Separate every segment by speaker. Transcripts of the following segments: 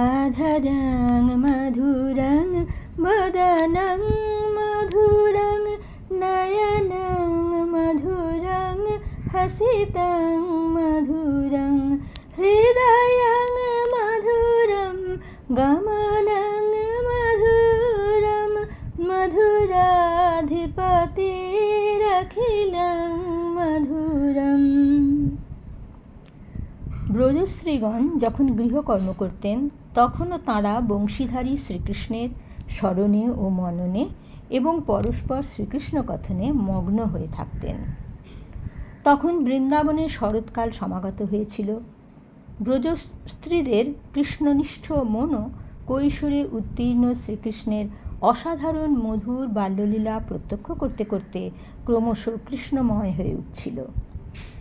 Speaker 1: আধরং মধুরং বদনং মধুরং নয়নং মধুরং হসিতং মধুরং হৃদয়ং মধুরম গমনং মধুরম মধুরাধিপতিরখিলং মধুরম ব্রজশ্রীগণ যখন গৃহকর্ম করতেন, তখনও তাঁরা বংশীধারী শ্রীকৃষ্ণের স্মরণে ও মননে এবং পরস্পর শ্রীকৃষ্ণ কথনে মগ্ন হয়ে থাকতেন। তখন বৃন্দাবনে শরৎকাল সমাগত হয়েছিল। ব্রজস্ত্রীদের কৃষ্ণনিষ্ঠ মনও কৈশোরে উত্তীর্ণ শ্রীকৃষ্ণের অসাধারণ মধুর বাল্যলীলা প্রত্যক্ষ করতে করতে ক্রমশ কৃষ্ণময় হয়ে উঠছিল।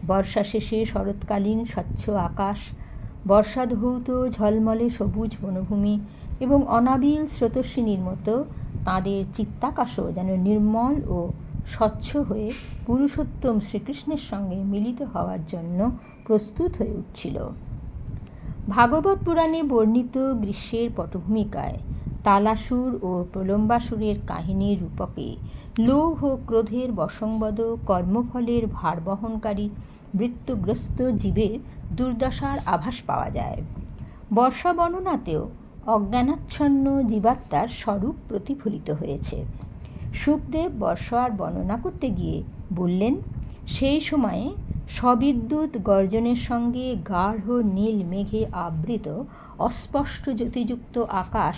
Speaker 1: বর্ষা শেষে শরৎকালীন স্বচ্ছ আকাশ, বর্ষাধৌত ঝলমলে সবুজ বনভূমি এবং অনাবিল স্রোতস্বিনীর মতো তাঁদের চিত্তাকাশও যেন নির্মল ও স্বচ্ছ হয়ে পুরুষোত্তম শ্রীকৃষ্ণের সঙ্গে মিলিত হওয়ার জন্য প্রস্তুত হয়ে উঠছিল। ভাগবত পুরাণে বর্ণিত গ্রীষ্মের পটভূমিকায় তালাসুর ও প্রলম্বাসুরের কাহিনীর রূপকে লোভ ও ক্রোধের বসংবদ, কর্মফলের ভার বহনকারী মৃত্যুগ্রস্ত জীবের দুর্দশার আভাস পাওয়া যায়। বর্ষা বর্ণনাতেও অজ্ঞানাচ্ছন্ন জীবাত্মার স্বরূপ প্রতিফলিত হয়েছে। সুখদেব বর্ষার বর্ণনা করতে গিয়ে বললেন, সেই সময়ে সবিদ্যুৎ গর্জনের সঙ্গে গাঢ় নীল মেঘে আবৃত অস্পষ্ট জ্যোতিযুক্ত আকাশ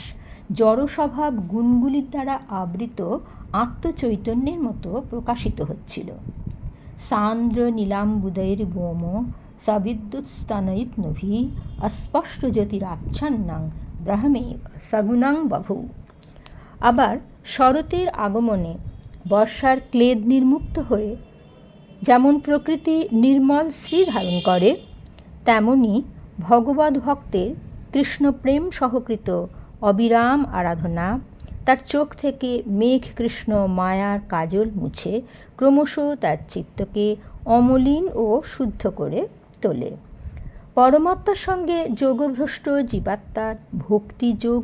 Speaker 1: জড়স্বভাব গুণগুলির দ্বারা আবৃত আত্মচৈতন্যের মতো প্রকাশিত হচ্ছিল। সান্দ্র নীলাম্বুদৈর বোম সবিদ্যুৎস্তনয়িত নভি অস্পষ্ট জ্যোতির জ্যোতিরাচ্ছন্নাং ব্রাহ্মে সগুণাং বভূ। আবার শরতের আগমনে বর্ষার ক্লেদ নির্মুক্ত হয়ে যেমন প্রকৃতি নির্মল শ্রী ধারণ করে, তেমনি ভগবত ভক্তের কৃষ্ণপ্রেম সহকৃত অবিরাম আরাধনা। তার চোখ থেকে মেঘ কৃষ্ণ মায়ার কাজল মুছে, ক্রমশ তার চিত্তকে অমলিন ও শুদ্ধ করে তোলে। পরমাত্মার সঙ্গে যোগভ্রষ্ট জীবাত্মার ভক্তি যোগ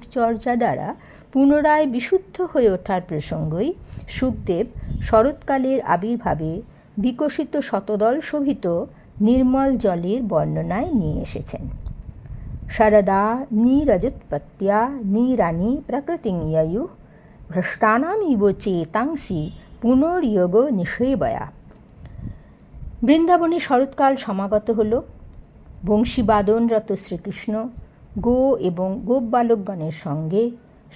Speaker 1: দ্বারা পুনরায় বিশুদ্ধ হয়ে ওঠার প্রসঙ্গই সুখদেব শরৎকালের আবির্ভাবে বিকশিত শতদল শোভিত নির্মল জলের বর্ণনায় নিয়ে এসেছেন। শরদা নীরজোৎপত্তিয়া নীরানি প্রকৃতিয়য়ু ভ্রষ্টানামিব চেতাংসি পুনর্যোগ নিষেবয়া বৃন্দাবনে শরৎকাল সমাগত হল। বংশীবাদনরত শ্রীকৃষ্ণ, গো এবং গোপ বালকগণের সঙ্গে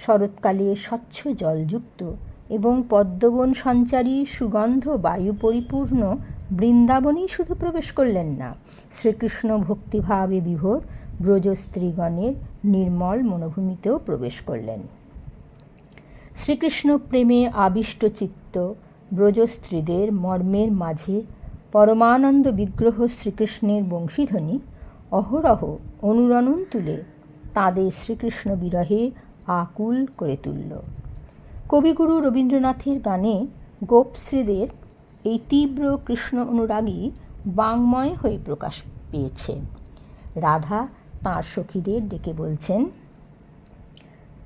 Speaker 1: শরৎকালে স্বচ্ছ জলযুক্ত এবং পদ্মবন সঞ্চারী সুগন্ধ বায়ু পরিপূর্ণ বৃন্দাবনেই শুধু প্রবেশ করলেন না। শ্রীকৃষ্ণ ভক্তিভাবে বিভোর ব্রজস্ত্রীগণের নির্মল মনোভূমিতেও প্রবেশ করলেন। শ্রীকৃষ্ণ প্রেমে আবিষ্ট চিত্ত ব্রজস্ত্রীদের মর্মের মাঝে পরমানন্দ বিগ্রহ শ্রীকৃষ্ণের বংশীধ্বনি অহরহ অনুরণন তুলে তাঁদের শ্রীকৃষ্ণ বিরহে আকুল করে তুলল। কবিগুরু রবীন্দ্রনাথের গানে গোপশ্রীদের এই তীব্র কৃষ্ণ অনুরাগী বাংময় হয়ে প্রকাশ পেয়েছে। রাধা তাঁর সখীদের ডেকে বলছেন,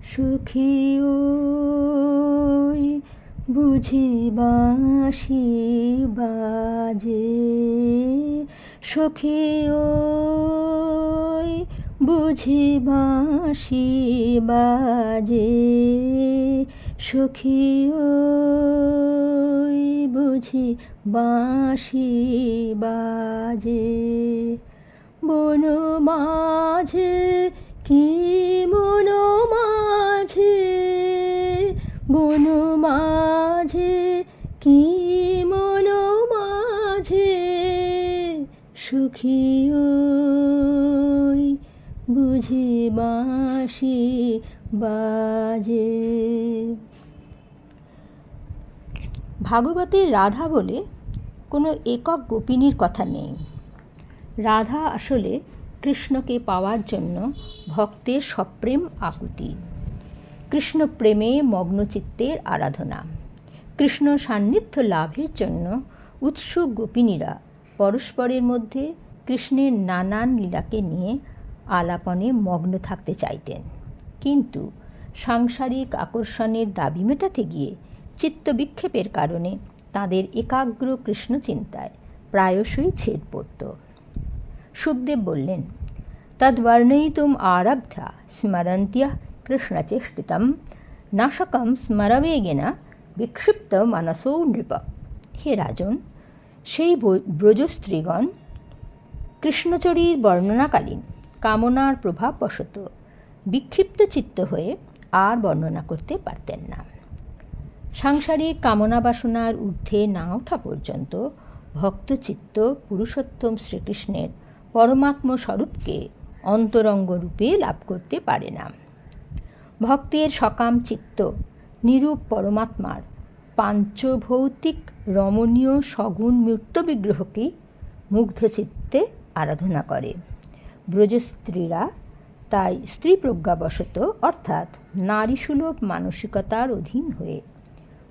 Speaker 1: সুখী বুঝি বাঁশি বাজে। সখী বুঝি বাঁশি বাজে। সখী বুঝি বাঁশি বাজে। বন মাঝে, কি মন মাঝে? বন মাঝে, কি মন মাঝে? সুখী বুঝি বাঁশি বাজে। ভাগবতের রাধা বলে কোনো একক গোপিনীর কথা নেই। রাধা আসলে কৃষ্ণকে পাওয়ার জন্য ভক্তের সপ্রেম আকুতি। কৃষ্ণ প্রেমে মগ্নচিত্তের আরাধনা। কৃষ্ণ সান্নিধ্য লাভের জন্য উৎসুক গোপিনীরা পরস্পরের মধ্যে কৃষ্ণের নানান লীলাকে নিয়ে আলাপনে মগ্ন থাকতে চাইতেন। কিন্তু সাংসারিক আকর্ষণের দাবি মেটাতে গিয়ে চিত্তবিক্ষেপের কারণে তাদের একাগ্র কৃষ্ণ চিন্তায় প্রায়শই ছেদ পড়ত। সুখদেব বললেন, তদ্বর্ণয়িতুম আরব্ধা স্মরন্ত্য কৃষ্ণচেষ্টিতম নাশকম স্মরবেগেন বিক্ষিপ্ত মানসো নৃপ। হে রাজন, সেই ব্রজস্ত্রীগণ কৃষ্ণচরীর বর্ণনাকালীন কামনার প্রভাববশত বিক্ষিপ্ত চিত্ত হয়ে আর বর্ণনা করতে পারতেন না। সাংসারিক কামনা বাসনার ঊর্ধ্বে না ওঠা পর্যন্ত ভক্তচিত্ত পুরুষোত্তম শ্রীকৃষ্ণের পরমাত্ম স্বরূপকে অন্তরঙ্গ রূপে লাভ করতে পারে না। ভক্তের সকাম চিত্ত নিরূপ পরমাত্মার পাঞ্চভৌতিক রমণীয় সগুণ মূর্ত বিগ্রহকেই মুগ্ধ চিত্তে আরাধনা করে। ব্রজস্ত্রীরা তাই স্ত্রী প্রজ্ঞাবশত, অর্থাৎ নারীসুলভ মানসিকতার অধীন হয়ে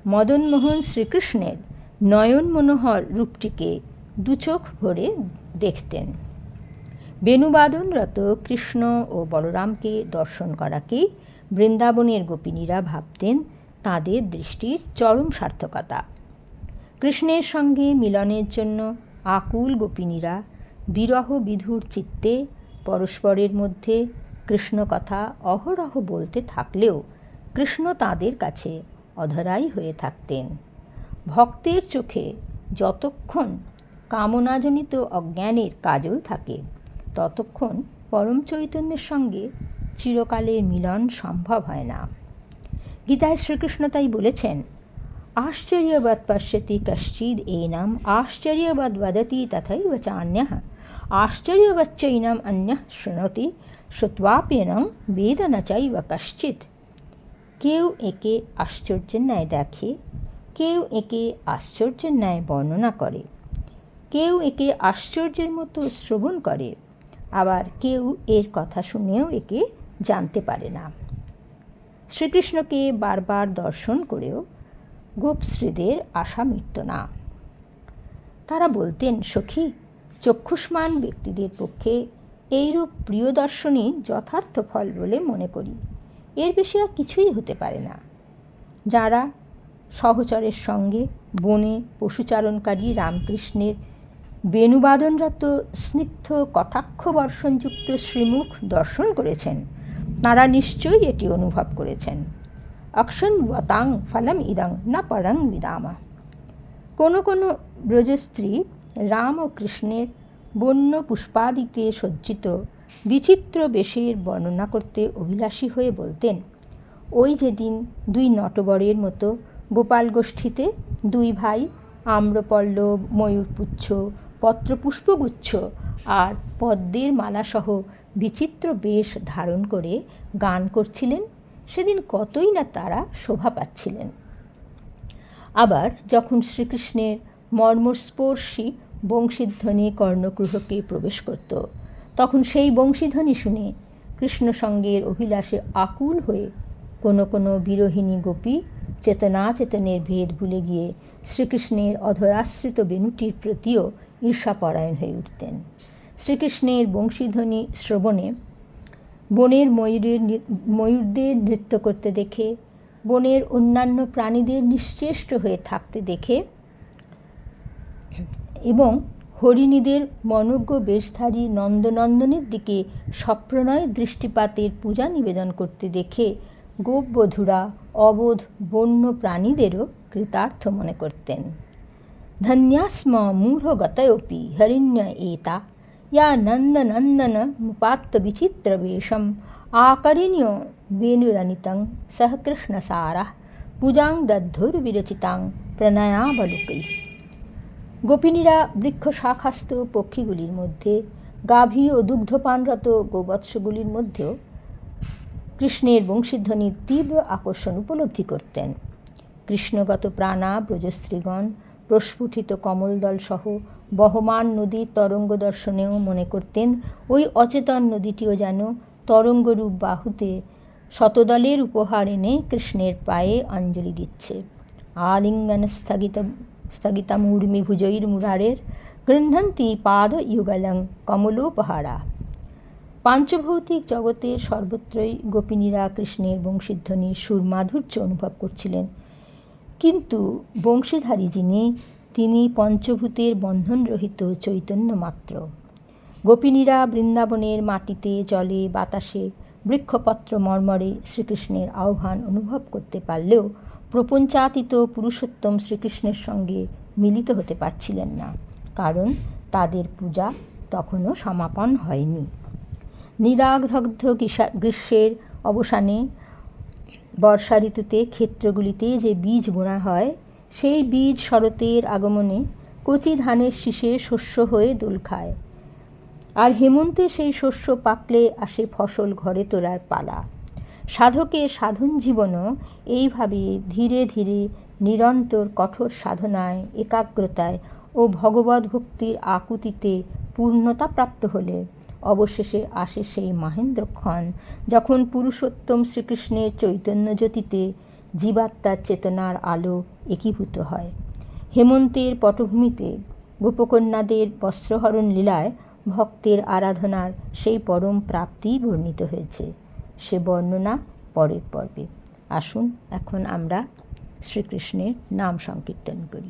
Speaker 1: মদনমোহন শ্রীকৃষ্ণের নয়ন মনোহর রূপটিকে দুচোখ ভরে দেখতেন। বেণুবাদনরত কৃষ্ণ ও বলরামকে দর্শন করাকে বৃন্দাবনের গোপিনীরা ভাবতেন তাদের দৃষ্টির চরম সার্থকতা। কৃষ্ণের সঙ্গে মিলনের জন্য আকুল গোপিনীরা বিরহ বিধুর চিত্তে পরস্পরের মধ্যে কৃষ্ণ কথা অহরহ বলতে থাকলেও কৃষ্ণ তাদের কাছে অধরাই হয়ে থাকতেন। ভক্তের চোখে যতক্ষণ কামনাজনিত অজ্ঞানের কাজল থাকে ততক্ষণ পরম চৈতন্যের সঙ্গে চিরকালের মিলন সম্ভব হয় না। গীতায় শ্রীকৃষ্ণ তাই বলেছেন আশ্চর্যবাদ পশ্যতি কশ্চিদ এনাম আশ্চর্যবাদ বদতি তথাই তথৈব চান্য আশ্চর্যবচ্চৈনম অন্য শৃণোতি শ্রুত্বাপ্যনং বেদ ন চৈব কশ্চিৎ। কেউ একে আশ্চর্যের ন্যায় দেখে, কেউ একে আশ্চর্যের ন্যায় বর্ণনা করে, কেউ একে আশ্চর্যের মতো শ্রবণ করে। আবার কেউ এর কথা শুনেও একে জানতে পারে না। শ্রীকৃষ্ণকে বারবার দর্শন করেও গোপশ্রীদের আশা মিটত না। তারা বলতেন, সখী, চক্ষুষ্মান ব্যক্তিদের পক্ষে এইরূপ প্রিয় দর্শনই যথার্থ ফল বলে মনে করি। এর বেশি আর কিছুই হতে পারে না। যারা সহচরের সঙ্গে বনে পশুচারণকারী রামকৃষ্ণের বেণুবাদনরত স্নিগ্ধ কটাক্ষ বর্ষণযুক্ত শ্রীমুখ দর্শন করেছেন। তাঁরা নিশ্চয়ই এটি অনুভব করেছেন। অক্ষণ বতাং ফলম ইদং না পরং বিদামা। কোনো কোনো ব্রজস্ত্রী রাম ও কৃষ্ণের বন্য পুষ্পাদিতে সজ্জিত বিচিত্র বেশের বর্ণনা করতে অভিলাষী হয়ে বলতেন, ওই যেদিন দুই নটবরের মতো গোপাল গোষ্ঠীতে দুই ভাই, আম্রপল্লব, ময়ূরপুচ্ছ পত্রপুষ্পগুচ্ছ আর পদ্মের মালাসহ বিচিত্র বেশ ধারণ করে গান করছিলেন। সেদিন কতই না তারা শোভা পাচ্ছিলেন। আবার যখন শ্রীকৃষ্ণের মর্মস্পর্শী বংশীধ্বনি কর্ণগৃহকে প্রবেশ করত, তখন সেই বংশীধ্বনি শুনে কৃষ্ণ সঙ্গের অভিলাষে আকুল হয়ে কোনো কোনো বিরোহিণী গোপী চেতনা চেতনের ভেদ ভুলে গিয়ে শ্রীকৃষ্ণের অধরাশ্রিত বেনুটির প্রতিও ঈর্ষাপরায়ণ হয়ে উঠতেন। শ্রীকৃষ্ণের বংশীধ্বনি শ্রবণে বনের ময়ূরের ময়ূরদের নৃত্য করতে দেখে, বনের অন্যান্য প্রাণীদের নিশ্চেষ্ট হয়ে থাকতে দেখে এবং হরিণীদের মনজ্ঞ বেশধারী নন্দনন্দনের দিকে সপ্রণয় দৃষ্টিপাতের পূজা নিবেদন করতে দেখে গোপবধূরা অবোধ বন্য প্রাণীদেরও কৃতার্থ মনে করতেন। ধন্যাস্ম মূঢ়গতয়োপি হরিণ্য এতা या नन्दनन्दनमुपात्तविचित्रवेषम् आकरिण्यो वेणुरनितं सह कृष्णसारः পূজাং দদ্ধুর্বিরচিতাং প্রণয়াবলোকই গোপিনীরা বৃক্ষ শাখাস্থ পক্ষীগুলির মধ্যে গাভী ও দুগ্ধপানরত গোবৎসগুলির মধ্যেও কৃষ্ণের বংশীধ্বনির তীব্র আকর্ষণ উপলব্ধি করতেন কৃষ্ণগত প্রাণা ব্রজস্ত্রীগণ প্রস্ফুটিত কমলদল সহ বহমান নদীর তরঙ্গ দর্শনেও মনে করতেন, ওই অচেতন নদীটিও যেন তরঙ্গরূপ বাহুতে শতদলের উপহার এনে কৃষ্ণের পায়ে অঞ্জলি দিচ্ছে। আলিঙ্গন স্থগিত স্থগিতা মূর্মি ভুজৈর মুরারের গৃহন্তি পাদ ইউগলং কমলোপহারা। পাঞ্চভৌতিক জগতের সর্বত্রই গোপিনীরা কৃষ্ণের বংশীধ্বনির সুর মাধুর্য অনুভব করছিলেন। কিন্তু বংশীধারী যিনি, তিনি পঞ্চভূতের বন্ধনরহিত চৈতন্য মাত্র। গোপিনীরা বৃন্দাবনের মাটিতে, জলে, বাতাসে, বৃক্ষপত্র মর্মরে শ্রীকৃষ্ণের আহ্বান অনুভব করতে পারলেও প্রপঞ্চাতীত পুরুষোত্তম শ্রীকৃষ্ণের সঙ্গে মিলিত হতে পারছিলেন না, কারণ তাদের পূজা তখনও সমাপন হয়নি। নিদাগদগ্ধ গ্রীষ্মের অবসানে বর্ষা ঋতুতে ক্ষেত্রগুলিতে যে বীজ বোনা হয়, সেই বীজ শরতের আগমনে কচি ধানের শীষে শস্য হয়ে দোল খায়। আর হেমন্তে সেই শস্য পাকলে আসে ফসল ঘরে তোলার পালা। সাধকের সাধন জীবনও এইভাবে ধীরে ধীরে নিরন্তর কঠোর সাধনায়, একাগ্রতায় ও ভগবত ভক্তির আকুতিতে পূর্ণতা প্রাপ্ত হলে অবশেষে আসে সেই মহেন্দ্রক্ষণ, যখন পুরুষোত্তম শ্রীকৃষ্ণের চৈতন্য জ্যোতিতে জীবাত্মার চেতনার আলো একীভূত হয়। হেমন্তের পটভূমিতে গোপকন্যাদের বস্ত্রহরণ লীলায় ভক্তের আরাধনার সেই পরম প্রাপ্তি বর্ণিত হয়েছে। সে বর্ণনা পরের পর্বে। আসুন, এখন আমরা শ্রীকৃষ্ণের নাম সংকীর্তন করি।